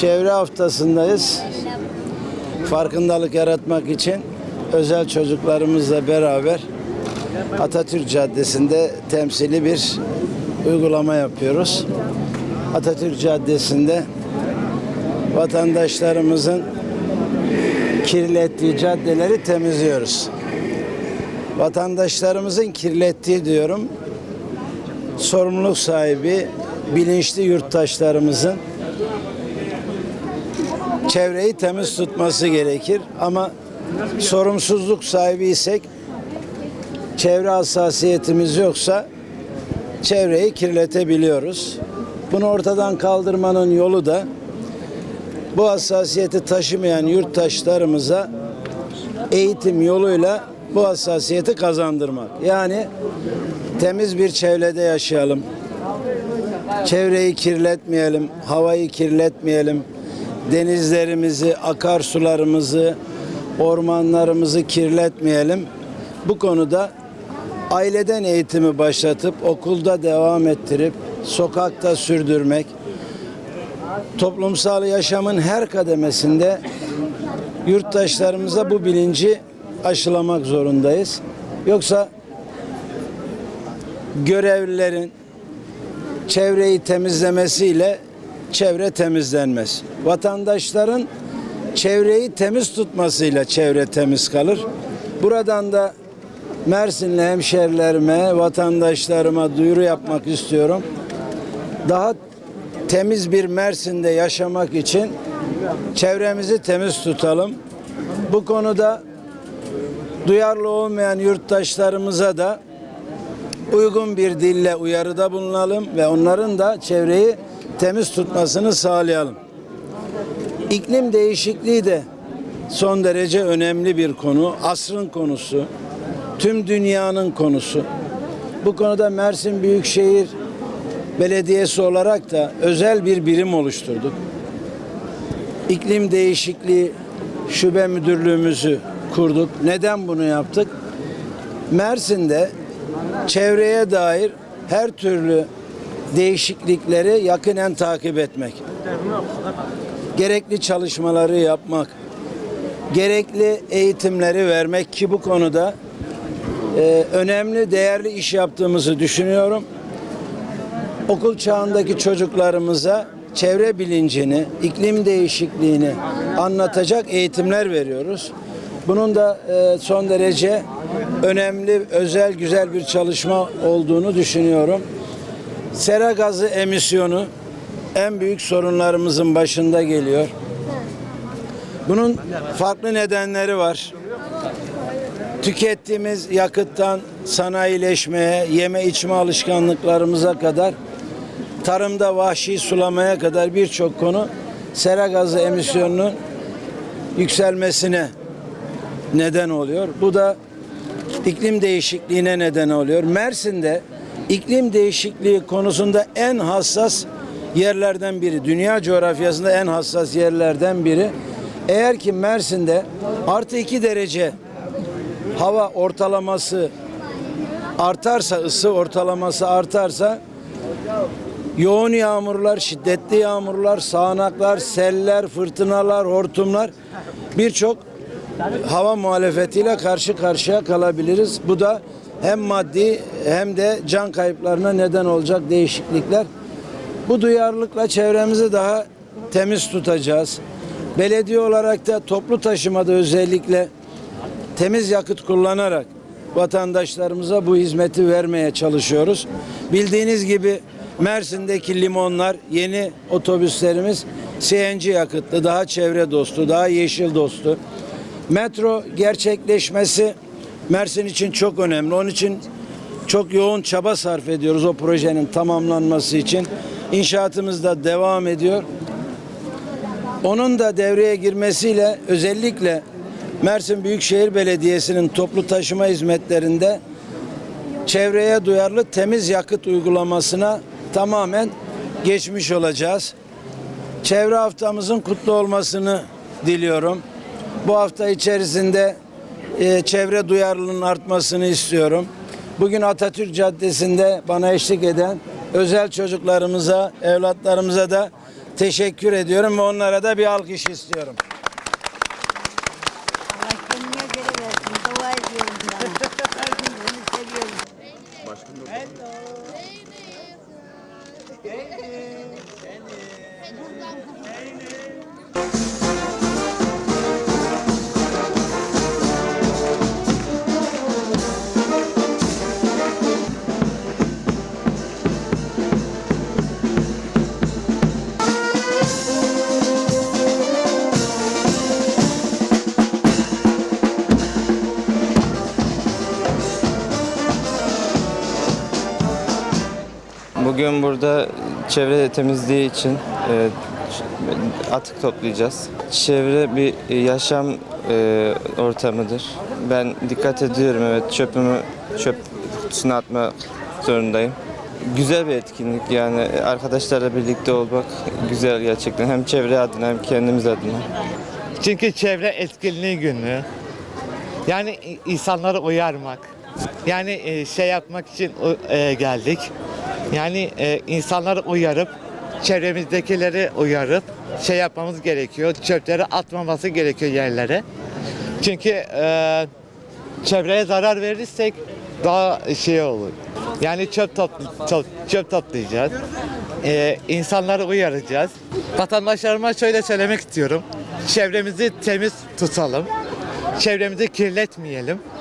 Çevre haftasındayız. Farkındalık yaratmak için özel çocuklarımızla beraber Atatürk Caddesi'nde temsili bir uygulama yapıyoruz. Atatürk Caddesi'nde vatandaşlarımızın kirlettiği caddeleri temizliyoruz. Vatandaşlarımızın kirlettiği diyorum, sorumluluk sahibi, bilinçli yurttaşlarımızın çevreyi temiz tutması gerekir. Ama sorumsuzluk sahibiysek, çevre hassasiyetimiz yoksa çevreyi kirletebiliyoruz. Bunu ortadan kaldırmanın yolu da bu hassasiyeti taşımayan yurttaşlarımıza eğitim yoluyla bu hassasiyeti kazandırmak. Yani temiz bir çevrede yaşayalım. Çevreyi kirletmeyelim, havayı kirletmeyelim. Denizlerimizi, akarsularımızı, ormanlarımızı kirletmeyelim. Bu konuda aileden eğitimi başlatıp okulda devam ettirip sokakta sürdürmek, toplumsal yaşamın her kademesinde yurttaşlarımıza bu bilinci aşılamak zorundayız. Yoksa görevlilerin çevreyi temizlemesiyle çevre temizlenmez. Vatandaşların çevreyi temiz tutmasıyla çevre temiz kalır. Buradan da Mersinli hemşerilerime, vatandaşlarıma duyuru yapmak istiyorum. Daha temiz bir Mersin'de yaşamak için çevremizi temiz tutalım. Bu konuda duyarlı olmayan yurttaşlarımıza da uygun bir dille uyarıda bulunalım ve onların da çevreyi temiz tutmasını sağlayalım. İklim değişikliği de son derece önemli bir konu, asrın konusu, tüm dünyanın konusu. Bu konuda Mersin Büyükşehir Belediyesi olarak da özel bir birim oluşturduk. İklim değişikliği şube müdürlüğümüzü kurduk. Neden bunu yaptık? Mersin'de çevreye dair her türlü değişiklikleri yakinen takip etmek. Gerekli çalışmaları yapmak, gerekli eğitimleri vermek ki bu konuda e, önemli, değerli iş yaptığımızı düşünüyorum. okul çağındaki çocuklarımıza çevre bilincini, iklim değişikliğini anlatacak eğitimler veriyoruz. Bunun da e, son derece önemli, özel, güzel bir çalışma olduğunu düşünüyorum. Sera gazı emisyonu en büyük sorunlarımızın başında geliyor. Bunun farklı nedenleri var. Tükettiğimiz yakıttan sanayileşmeye, yeme içme alışkanlıklarımıza kadar tarımda vahşi sulamaya kadar birçok konu sera gazı emisyonunun yükselmesine neden oluyor. Bu da iklim değişikliğine neden oluyor. Mersin'de iklim değişikliği konusunda en hassas yerlerden biri. Dünya coğrafyasında en hassas yerlerden biri. Eğer ki Mersin'de artı 2 derece hava ortalaması artarsa, ısı ortalaması artarsa yoğun yağmurlar, şiddetli yağmurlar, sağanaklar, seller, fırtınalar, hortumlar birçok hava muhalefetiyle karşı karşıya kalabiliriz. Bu da hem maddi hem de can kayıplarına neden olacak değişiklikler. Bu duyarlılıkla çevremizi daha temiz tutacağız. Belediye olarak da toplu taşımada özellikle temiz yakıt kullanarak vatandaşlarımıza bu hizmeti vermeye çalışıyoruz. Bildiğiniz gibi Mersin'deki limonlar yeni otobüslerimiz CNG yakıtlı, daha çevre dostu, daha yeşil dostu. Metro gerçekleşmesi Mersin için çok önemli. Onun için çok yoğun çaba sarf ediyoruz o projenin tamamlanması için. İnşaatımız da devam ediyor. Onun da devreye girmesiyle özellikle Mersin Büyükşehir Belediyesi'nin toplu taşıma hizmetlerinde çevreye duyarlı temiz yakıt uygulamasına tamamen geçmiş olacağız. Çevre haftamızın kutlu olmasını diliyorum. Bu hafta içerisinde e, çevre duyarlılığının artmasını istiyorum. Bugün Atatürk Caddesi'nde bana eşlik eden özel çocuklarımıza, evlatlarımıza da teşekkür ediyorum ve onlara da bir alkış istiyorum. Allah kendine göre Bugün burada çevre temizliği için e, atık toplayacağız. Çevre bir yaşam e, ortamıdır. Ben dikkat ediyorum evet çöpümü çöp kutusuna atmak zorundayım. Güzel bir etkinlik yani arkadaşlarla birlikte olmak güzel gerçekten hem çevre adına hem kendimiz adına. Çünkü çevre etkinliği günü. Yani insanları uyarmak. Yani e, şey yapmak için e, geldik. Yani e, insanları uyarıp çevremizdekileri uyarıp şey yapmamız gerekiyor. Çöpleri atmaması gerekiyor yerlere. Çünkü e, çevreye zarar verirsek daha şey olur. Yani çöp, topl- top- çöp toplayacağız. E, insanları uyaracağız. Vatandaşlarıma şöyle söylemek istiyorum. Çevremizi temiz tutalım. Çevremizi kirletmeyelim.